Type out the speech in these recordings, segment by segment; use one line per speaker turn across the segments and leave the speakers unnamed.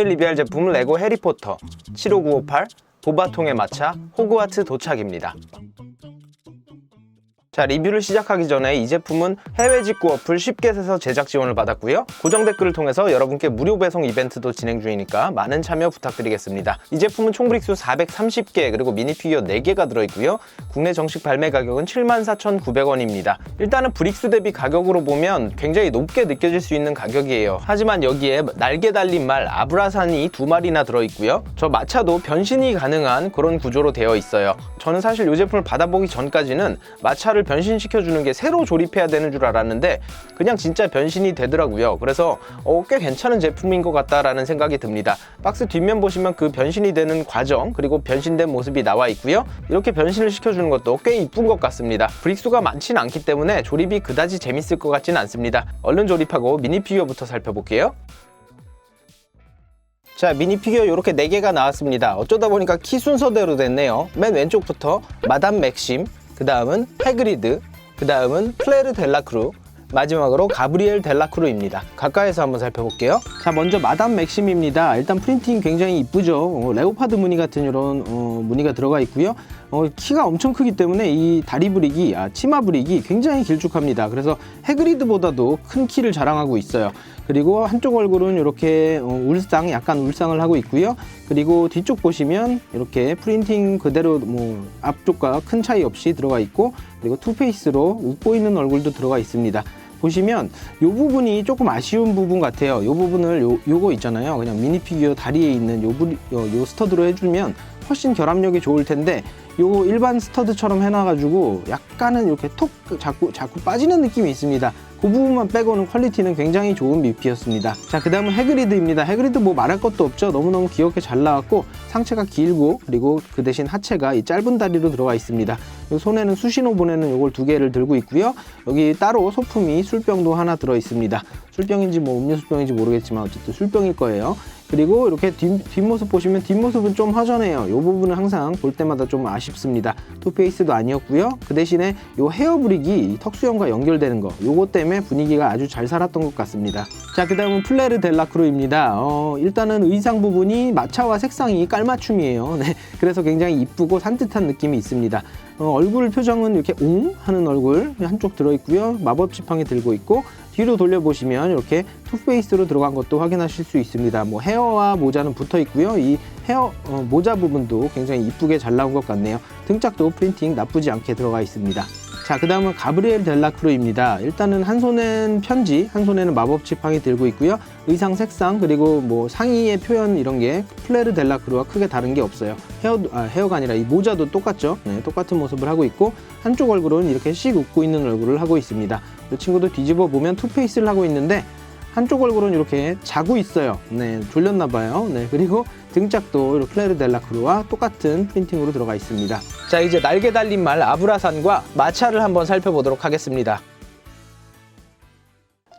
오늘 리뷰할 제품은 레고 해리포터 75958 보바통의 마차 호그와트 도착입니다. 자 리뷰를 시작하기 전에 이 제품은 해외 직구 어플 쉽게 사서 제작 지원을 받았고요. 고정 댓글을 통해서 여러분께 무료 배송 이벤트도 진행 중이니까 많은 참여 부탁드리겠습니다. 이 제품은 총 브릭수 430개 그리고 미니 피규어 4개가 들어있고요. 국내 정식 발매 가격은 74,900원입니다. 일단은 브릭수 대비 가격으로 보면 굉장히 높게 느껴질 수 있는 가격이에요. 하지만 여기에 날개 달린 말 아브라산이 두 마리나 들어있고요. 저 마차도 변신이 가능한 그런 구조로 되어 있어요. 저는 사실 이 제품을 받아보기 전까지는 마차를 변신시켜주는 게 새로 조립해야 되는 줄 알았는데 그냥 진짜 변신이 되더라고요. 그래서 어, 꽤 괜찮은 제품인 것 같다라는 생각이 듭니다. 박스 뒷면 보시면 그 변신이 되는 과정 그리고 변신된 모습이 나와 있고요. 이렇게 변신을 시켜주는 것도 꽤 이쁜 것 같습니다. 브릭수가 많지는 않기 때문에 조립이 그다지 재밌을 것 같지는 않습니다. 얼른 조립하고 미니 피규어부터 살펴볼게요. 자 미니 피규어 이렇게 4개가 나왔습니다 어쩌다 보니까 키 순서대로 됐네요 맨 왼쪽부터 마담 맥심 그 다음은 해그리드 그 다음은 플레르 델라크루 마지막으로 가브리엘 델라크루입니다. 가까이서 한번 살펴볼게요. 자 먼저 마담 맥심입니다. 일단 프린팅 굉장히 이쁘죠. 어, 레오파드 무늬 같은 이런 어, 무늬가 들어가 있고요 어, 키가 엄청 크기 때문에 이 다리 브릭이 아, 치마 브릭이 굉장히 길쭉합니다. 그래서 해그리드보다도 큰 키를 자랑하고 있어요. 그리고 한쪽 얼굴은 이렇게 어, 울상 약간 울상을 하고 있고요. 그리고 뒤쪽 보시면 이렇게 프린팅 그대로 뭐 앞쪽과 큰 차이 없이 들어가 있고 그리고 투페이스로 웃고 있는 얼굴도 들어가 있습니다. 보시면 이 부분이 조금 아쉬운 부분 같아요. 이 부분을 요, 요거 있잖아요. 그냥 미니 피규어 다리에 있는 요, 요, 요 스터드로 해주면 훨씬 결합력이 좋을 텐데 요 일반 스터드처럼 해놔가지고 약간은 이렇게 톡 자꾸 자꾸 빠지는 느낌이 있습니다. 그 부분만 빼고는 퀄리티는 굉장히 좋은 미피였습니다. 자, 그 다음은 해그리드입니다. 해그리드 뭐 말할 것도 없죠. 너무너무 귀엽게 잘 나왔고 상체가 길고 그리고 그 대신 하체가 이 짧은 다리로 들어가 있습니다. 요 손에는 수신호 보내는 요걸 두 개를 들고 있고요. 여기 따로 소품이 술병도 하나 들어 있습니다. 술병인지 뭐 음료수병인지 모르겠지만 어쨌든 술병일 거예요. 그리고 이렇게 뒷, 뒷모습 보시면 뒷모습은 좀 허전해요. 이 부분은 항상 볼 때마다 좀 아쉽습니다. 투페이스도 아니었고요. 그 대신에 이 헤어 브릭이 턱 수염과 연결되는 거 요거 때문에 분위기가 아주 잘 살았던 것 같습니다. 자, 그 다음은 플레르 델라크루입니다. 어, 일단은 의상 부분이 마차와 색상이 깔맞춤이에요. 네, 그래서 굉장히 이쁘고 산뜻한 느낌이 있습니다. 어, 얼굴 표정은 이렇게 옹 하는 얼굴 한쪽 들어있고요. 마법 지팡이 들고 있고 뒤로 돌려보시면 이렇게 투페이스로 들어간 것도 확인하실 수 있습니다. 뭐 헤어와 모자는 붙어 있고요. 이 헤어 어, 모자 부분도 굉장히 이쁘게 잘 나온 것 같네요. 등짝도 프린팅 나쁘지 않게 들어가 있습니다. 자, 그 다음은 가브리엘 델라크루입니다. 일단은 한 손엔 편지, 한 손에는 마법 지팡이 들고 있고요. 의상 색상, 그리고 뭐 상의의 표현 이런 게 플레르 델라크루와 크게 다른 게 없어요. 헤어, 아, 헤어가 아니라 이 모자도 똑같죠. 네, 똑같은 모습을 하고 있고, 한쪽 얼굴은 이렇게 씩 웃고 있는 얼굴을 하고 있습니다. 이 친구도 뒤집어 보면 투페이스를 하고 있는데, 한쪽 얼굴은 이렇게 자고 있어요. 네, 졸렸나 봐요. 네, 그리고 등짝도 이렇게 플레르 델라 크루와 똑같은 프린팅으로 들어가 있습니다. 자, 이제 날개 달린 말 아브라산과 마차를 한번 살펴보도록 하겠습니다.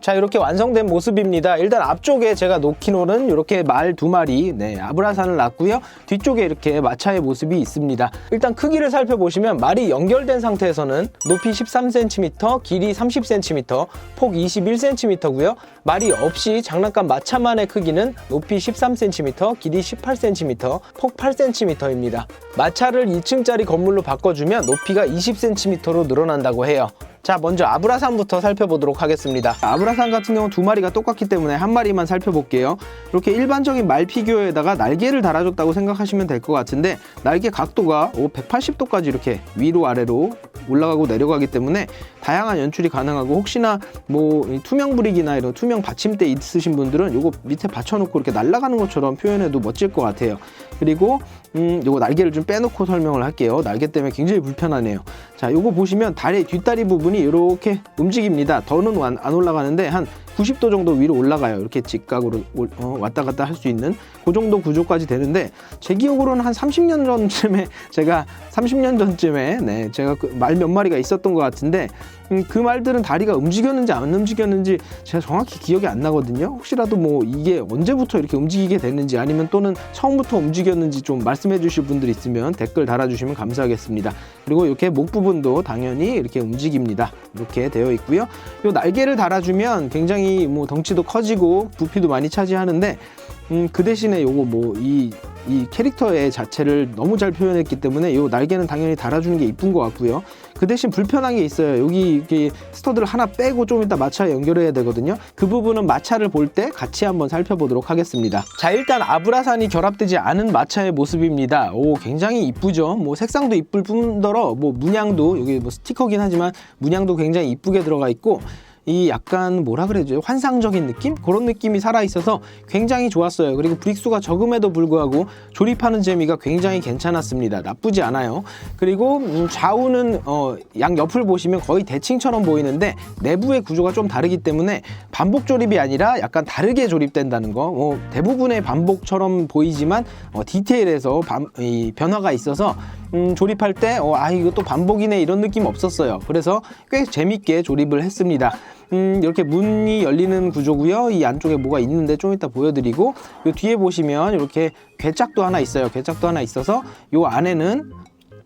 자 이렇게 완성된 모습입니다. 일단 앞쪽에 제가 놓기로는 이렇게 말 두 마리 네 아브라산을 놨고요. 뒤쪽에 이렇게 마차의 모습이 있습니다. 일단 크기를 살펴보시면 말이 연결된 상태에서는 높이 13cm 길이 30cm 폭 21cm고요. 말이 없이 장난감 마차만의 크기는 높이 13cm 길이 18cm 폭 8cm입니다. 마차를 2층짜리 건물로 바꿔주면 높이가 20cm로 늘어난다고 해요 자 먼저 아브라산부터 살펴보도록 하겠습니다. 아브라산 같은 경우 두 마리가 똑같기 때문에 한 마리만 살펴볼게요. 이렇게 일반적인 말 피규어에다가 날개를 달아줬다고 생각하시면 될 것 같은데 날개 각도가 180도까지 이렇게 위로 아래로 올라가고 내려가기 때문에 다양한 연출이 가능하고 혹시나 뭐 투명 브릭이나 이런 투명 받침대 있으신 분들은 이거 밑에 받쳐놓고 이렇게 날아가는 것처럼 표현해도 멋질 것 같아요. 그리고 음 요거 날개를 좀 빼놓고 설명을 할게요. 날개 때문에 굉장히 불편하네요. 자 요거 보시면 다리 뒷다리 부분이 이렇게 움직입니다. 더는 안 올라가는데 한 90도 정도 위로 올라가요 이렇게 직각으로 어, 왔다 갔다 할 수 있는 그 정도 구조까지 되는데 제 기억으로는 한 30년 전쯤에 제가 30년 전쯤에 네 제가 그 말 몇 마리가 있었던 것 같은데 음, 그 말들은 다리가 움직였는지 안 움직였는지 제가 정확히 기억이 안 나거든요. 혹시라도 뭐 이게 언제부터 이렇게 움직이게 됐는지 아니면 또는 처음부터 움직였는지 좀 말씀해 주실 분들 있으면 댓글 달아주시면 감사하겠습니다. 그리고 이렇게 목 부분도 당연히 이렇게 움직입니다. 이렇게 되어 있고요. 이 날개를 달아주면 굉장히 뭐 덩치도 커지고 부피도 많이 차지하는데 음, 그 대신에 요거 뭐이 이 캐릭터의 자체를 너무 잘 표현했기 때문에 요 날개는 당연히 달아주는 게 이쁜 것 같고요. 그 대신 불편한 게 있어요. 여기 스터드를 하나 빼고 좀 이따 마차에 연결해야 되거든요. 그 부분은 마차를 볼 때 같이 한번 살펴보도록 하겠습니다. 자, 일단 아브라산이 결합되지 않은 마차의 모습입니다. 오, 굉장히 이쁘죠. 뭐 색상도 이쁠 뿐더러 뭐 문양도 여기 뭐 스티커긴 하지만 문양도 굉장히 이쁘게 들어가 있고 이 약간 뭐라 그래야죠 환상적인 느낌? 그런 느낌이 살아 있어서 굉장히 좋았어요. 그리고 브릭수가 적음에도 불구하고 조립하는 재미가 굉장히 괜찮았습니다. 나쁘지 않아요. 그리고 음, 좌우는 어, 양 옆을 보시면 거의 대칭처럼 보이는데 내부의 구조가 좀 다르기 때문에 반복 조립이 아니라 약간 다르게 조립된다는 거. 어, 대부분의 반복처럼 보이지만 어, 디테일에서 반- 이 변화가 있어서 음, 조립할 때, 어, 아, 이거 또 반복이네, 이런 느낌 없었어요. 그래서 꽤 재밌게 조립을 했습니다. 음, 이렇게 문이 열리는 구조고요. 이 안쪽에 뭐가 있는데 좀 이따 보여드리고, 요 뒤에 보시면 이렇게 괴짝도 하나 있어요. 괴짝도 하나 있어서 요 안에는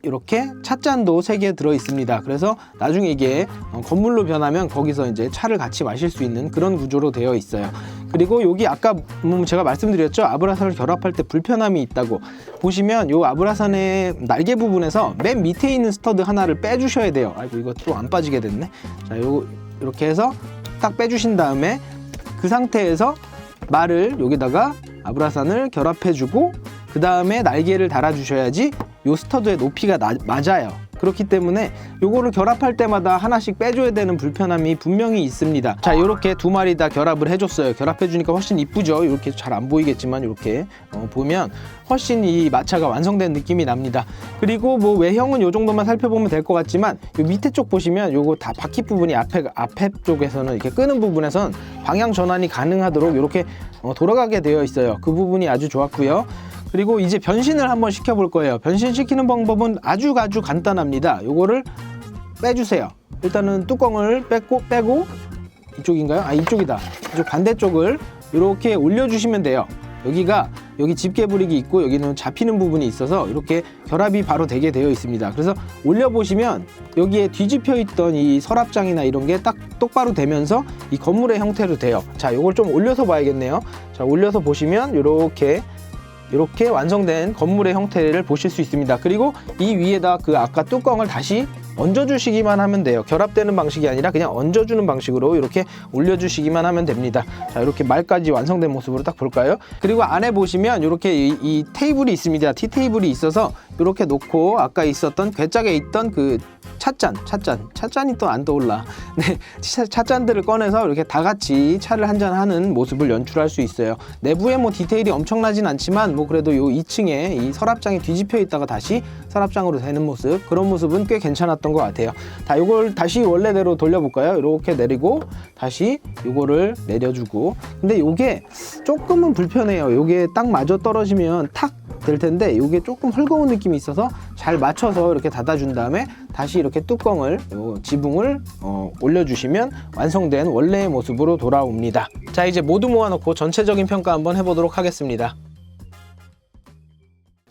이렇게 찻잔도 세 개 들어 있습니다. 그래서 나중에 이게 어, 건물로 변하면 거기서 이제 차를 같이 마실 수 있는 그런 구조로 되어 있어요. 그리고 여기 아까 음, 제가 말씀드렸죠. 아브라산을 결합할 때 불편함이 있다고 보시면 요 아브라산의 날개 부분에서 맨 밑에 있는 스터드 하나를 빼주셔야 돼요. 아이고 이거 또 안 빠지게 됐네. 자, 요 이렇게 해서 딱 빼주신 다음에 그 상태에서 말을 여기다가 아브라산을 결합해주고 그 다음에 날개를 달아주셔야지 요 스터드의 높이가 나- 맞아요. 그렇기 때문에 요거를 결합할 때마다 하나씩 빼줘야 되는 불편함이 분명히 있습니다. 자, 이렇게 두 마리 다 결합을 해줬어요. 결합해주니까 훨씬 이쁘죠. 이렇게 잘 안 보이겠지만 이렇게 어, 보면 훨씬 이 마차가 완성된 느낌이 납니다. 그리고 뭐 외형은 요 정도만 살펴보면 될 것 같지만 요 밑에 쪽 보시면 요거 다 바퀴 부분이 앞에 앞에 쪽에서는 이렇게 끄는 부분에선 방향 전환이 가능하도록 이렇게 어, 돌아가게 되어 있어요. 그 부분이 아주 좋았고요. 그리고 이제 변신을 한번 시켜볼 거예요. 변신시키는 방법은 아주 아주 간단합니다. 요거를 빼주세요. 일단은 뚜껑을 빼고 빼고 이쪽인가요? 아 이쪽이다. 이쪽 반대쪽을 이렇게 올려주시면 돼요. 여기가 여기 집게 브릭이 있고 여기는 잡히는 부분이 있어서 이렇게 결합이 바로 되게 되어 있습니다. 그래서 올려 보시면 여기에 뒤집혀 있던 이 서랍장이나 이런 게 딱 똑바로 되면서 이 건물의 형태로 돼요. 자, 이걸 좀 올려서 봐야겠네요. 자, 올려서 보시면 이렇게 이렇게 완성된 건물의 형태를 보실 수 있습니다. 그리고 이 위에다 그 아까 뚜껑을 다시 얹어주시기만 하면 돼요. 결합되는 방식이 아니라 그냥 얹어주는 방식으로 이렇게 올려주시기만 하면 됩니다. 자, 이렇게 말까지 완성된 모습으로 딱 볼까요? 그리고 안에 보시면 이렇게 이, 이 테이블이 있습니다. 티 테이블이 있어서 이렇게 놓고 아까 있었던 괴짝에 있던 그 찻잔, 찻잔, 찻잔이 또 안 떠올라. 네, 차- 찻잔들을 꺼내서 이렇게 다 같이 차를 한잔 하는 모습을 연출할 수 있어요. 내부에 뭐 디테일이 엄청나진 않지만 뭐 그래도 요 2층에 이 서랍장이 뒤집혀 있다가 다시 서랍장으로 되는 모습 그런 모습은 꽤 괜찮았던 것 같아요. 다 요걸 다시 원래대로 돌려볼까요? 이렇게 내리고 다시 요거를 내려주고 근데 요게 조금은 불편해요. 요게 딱 맞아 떨어지면 탁 될 텐데 이게 조금 헐거운 느낌이 있어서 잘 맞춰서 이렇게 닫아준 다음에 다시 이렇게 뚜껑을 요 지붕을 어, 올려주시면 완성된 원래의 모습으로 돌아옵니다. 자 이제 모두 모아놓고 전체적인 평가 한번 해보도록 하겠습니다.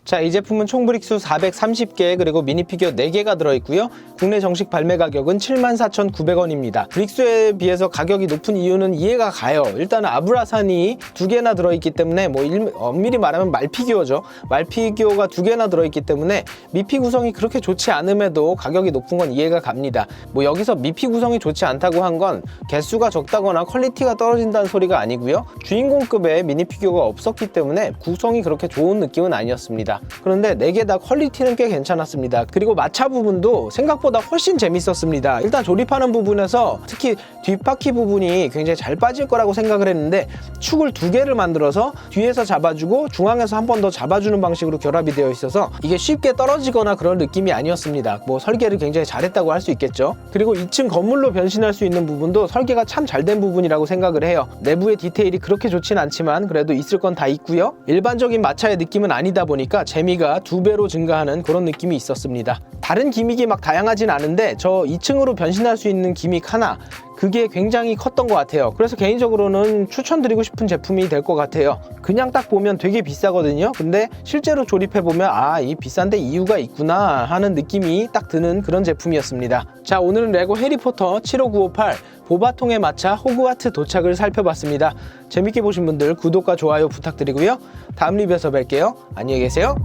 자, 이 제품은 총 브릭수 430개 그리고 미니 피규어 4개가 들어있고요. 국내 정식 발매 가격은 74,900원입니다. 브릭수에 비해서 가격이 높은 이유는 이해가 가요. 일단은 아브라산이 두 개나 들어있기 때문에 뭐 일- 엄밀히 말하면 말 피규어죠. 말 피규어가 두 개나 들어있기 때문에 미피 구성이 그렇게 좋지 않음에도 가격이 높은 건 이해가 갑니다. 뭐 여기서 미피 구성이 좋지 않다고 한 건 개수가 적다거나 퀄리티가 떨어진다는 소리가 아니고요. 주인공급의 미니 피규어가 없었기 때문에 구성이 그렇게 좋은 느낌은 아니었습니다. 그런데 네개다 퀄리티는 꽤 괜찮았습니다. 그리고 마차 부분도 생각보다 훨씬 재밌었습니다. 일단 조립하는 부분에서 특히 뒷바퀴 부분이 굉장히 잘 빠질 거라고 생각을 했는데 축을 두 개를 만들어서 뒤에서 잡아주고 중앙에서 한 번 더 잡아주는 방식으로 결합이 되어 있어서 이게 쉽게 떨어지거나 그런 느낌이 아니었습니다. 뭐 설계를 굉장히 잘했다고 할 수 있겠죠. 그리고 2층 건물로 변신할 수 있는 부분도 설계가 참 잘 된 부분이라고 생각을 해요. 내부의 디테일이 그렇게 좋진 않지만 그래도 있을 건 다 있고요. 일반적인 마차의 느낌은 아니다 보니까 재미가 두 배로 증가하는 그런 느낌이 있었습니다. 다른 기믹이 막 다양하진 않은데 저 2층으로 변신할 수 있는 기믹 하나 그게 굉장히 컸던 것 같아요. 그래서 개인적으로는 추천드리고 싶은 제품이 될 것 같아요. 그냥 딱 보면 되게 비싸거든요. 근데 실제로 조립해 보면 아, 이 비싼데 이유가 있구나 하는 느낌이 딱 드는 그런 제품이었습니다. 자, 오늘은 레고 해리포터 75958 보바통의 마차 호그와트 도착을 살펴봤습니다. 재밌게 보신 분들 구독과 좋아요 부탁드리고요. 다음 리뷰에서 뵐게요. 안녕히 계세요.